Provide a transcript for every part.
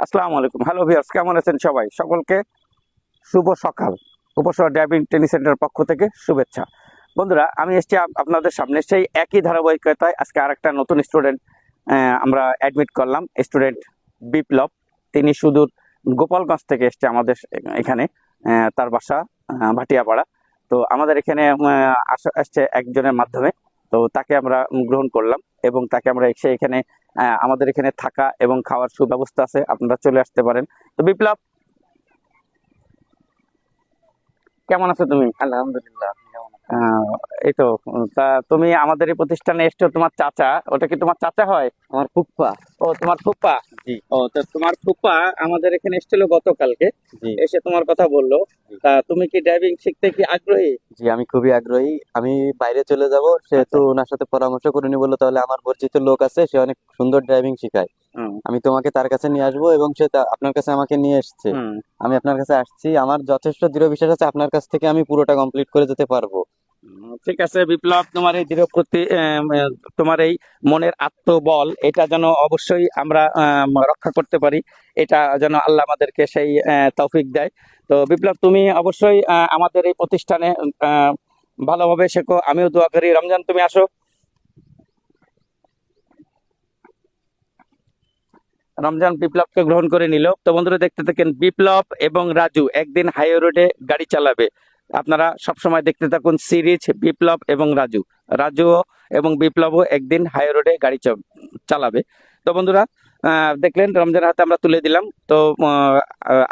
আসসালামু আলাইকুম। Hello viewers কেমন আছেন সবাই? সকলকে শুভ সকাল। উপসর ড্রাইভিং ট্রেনিং সেন্টার পক্ষ থেকে শুভেচ্ছা। বন্ধুরা, আমি এসেছি আপ- আপনাদের সামনে সেই একই ধারাবাহিকতায়। আজকে আরেকটা নতুন স্টুডেন্ট আমরা অ্যাডমিট করলাম। স্টুডেন্ট বিপ্লব তিনি সুদূর গোপালগঞ্জ থেকে এসছে আমাদের এখানে তার বাসা ভাটিয়াপাড়া। তো আমাদের এখানে আসছে একজনের মাধ্যমে। তো তাকে আমরা গ্রহণ করলাম। এবং তাকে আমরা এসে এখানে আমাদের এখানে থাকা এবং খাওয়ার সুব্যবস্থা আছে আপনারা চলে আসতে পারেন। তো বিপ্লব কেমন আছো তুমি? আলহামদুলিল্লাহ আহ, এই তো তা তুমি আমাদের এই প্রতিষ্ঠানে এসছো তোমার চাচা ওটা কি তোমার চাচা হয়? আমার ফুপ্পা ও তোমার ফুপ্পা জি। ও তো তোমার ফুপ্পা আমাদের এখানে এসেছিল গতকালকে। এসে তোমার কথা বলল। তা তুমি কি ড্রাইভিং শিখতে কি আগ্রহী? জি আমি খুবই আগ্রহী। আমি বাইরে চলে যাব সেহেতু আচ্ছা। ওনার সাথে পরামর্শ করে নি বলল তাহলে আমার পরিচিত লোক আছে সে অনেক সুন্দর ড্রাইভিং শেখায়। আমি তোমাকে তার কাছে নিয়ে আসব এবং সে তা- আপনার কাছে আমাকে নিয়ে এসেছে। আমি আপনার কাছে আসছি। আমার যথেষ্ট দৃঢ় বিশ্বাস আছে আপনার কাছ থেকে আমি পুরোটা কমপ্লিট করে যেতে পারব। ঠিক আছে, বিপ্লব, তোমার এই দৃঢ় প্রতি তোমার এই মনের আত্মবল, এটা যেন অবশ্যই আমরা রক্ষা করতে পারি। এটা যেন আল্লাহ আমাদেরকে সেই তৌফিক দেয়। তো বিপ্লব, তুমি অবশ্যই আমাদের এই প্রতিষ্ঠানে ভালোভাবে শেখো। আমিও দোয়া করি। রমজান, তুমি আসো। রমজান বিপ্লবকে গ্রহণ করে নিল। তো বন্ধুরা, দেখতে থাকেন বিপ্লব এবং রাজু। একদিন হাইওয়ে রোডে গাড়ি চালাবে। আপনারা সবসময় দেখতে থাকুন সিরিজ, বিপ্লব এবং রাজু। রাজুও এবং বিপ্লবও একদিন হাই রোডে গাড়ি চালাবে। তো বন্ধুরা দেখলেন রমজানের হাতে আমরা তুলে দিলাম। তো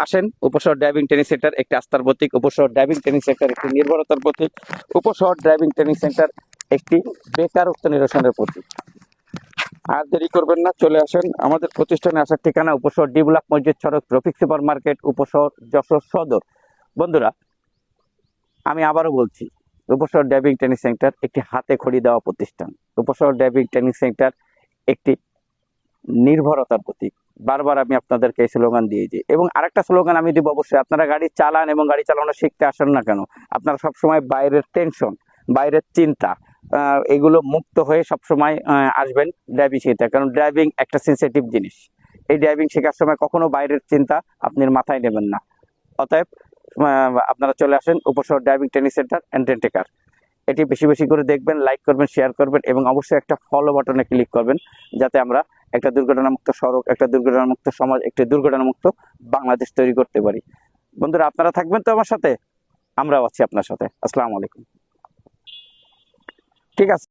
আসেন, উপশহর ড্রাইভিং ট্রেনিং সেন্টার একটি আস্থার প্রতীক, উপশহর ড্রাইভিং ট্রেনিং সেন্টার একটি নির্ভরতার প্রতীক, উপশহর ড্রাইভিং ট্রেনিং সেন্টার একটি বেকারত্ব নিরসনের প্রতীক। আর দেরি করবেন না, চলে আসেন। আমাদের প্রতিষ্ঠানে আসার ঠিকানা, উপশহর ডি ব্লক মসজিদ, সড়ক, রফিক সুপার মার্কেট উপশহর যশোর সদর। বন্ধুরা আমি আবারও বলছি উপশহর ড্রাইভিং ট্রেনিং সেন্টার একটি হাতে খড়ি দেওয়া প্রতিষ্ঠান। উপশহর ড্রাইভিং ট্রেনিং সেন্টার একটি নির্ভরতার প্রতীক। বারবার আমি আপনাদেরকে এই স্লোগান দিয়েছি এবং আরেকটা স্লোগান আমি দিব অবশ্যই, আপনারা গাড়ি চালান এবং গাড়ি চালানো শিখতে আসেন না কেন, আপনারা সবসময় বাইরের টেনশন বাইরের চিন্তা এগুলো মুক্ত হয়ে সবসময় আসবেন ড্রাইভিং শিখতে। কারণ ড্রাইভিং একটা সেন্সিটিভ জিনিস। এই ড্রাইভিং শেখার সময় কখনো বাইরের চিন্তা আপনি মাথায় নেবেন না। অতএব আপনারা চলে আসেন Upashahar driving training centre and এটি বেশি বেশি করে দেখবেন লাইক করবেন শেয়ার করবেন এবং অবশ্যই একটা ফলো বাটনে ক্লিক করবেন যাতে আমরা একটা দুর্ঘটনামুক্ত সড়ক, একটা দুর্ঘটনামুক্ত সমাজ, একটি দুর্ঘটনামুক্ত বাংলাদেশ তৈরি করতে পারি। বন্ধুরা, আপনারা থাকবেন তো আমার সাথে? আমরাও আছি আপনার সাথে। আসসালামু আলাইকুম। ঠিক আছে।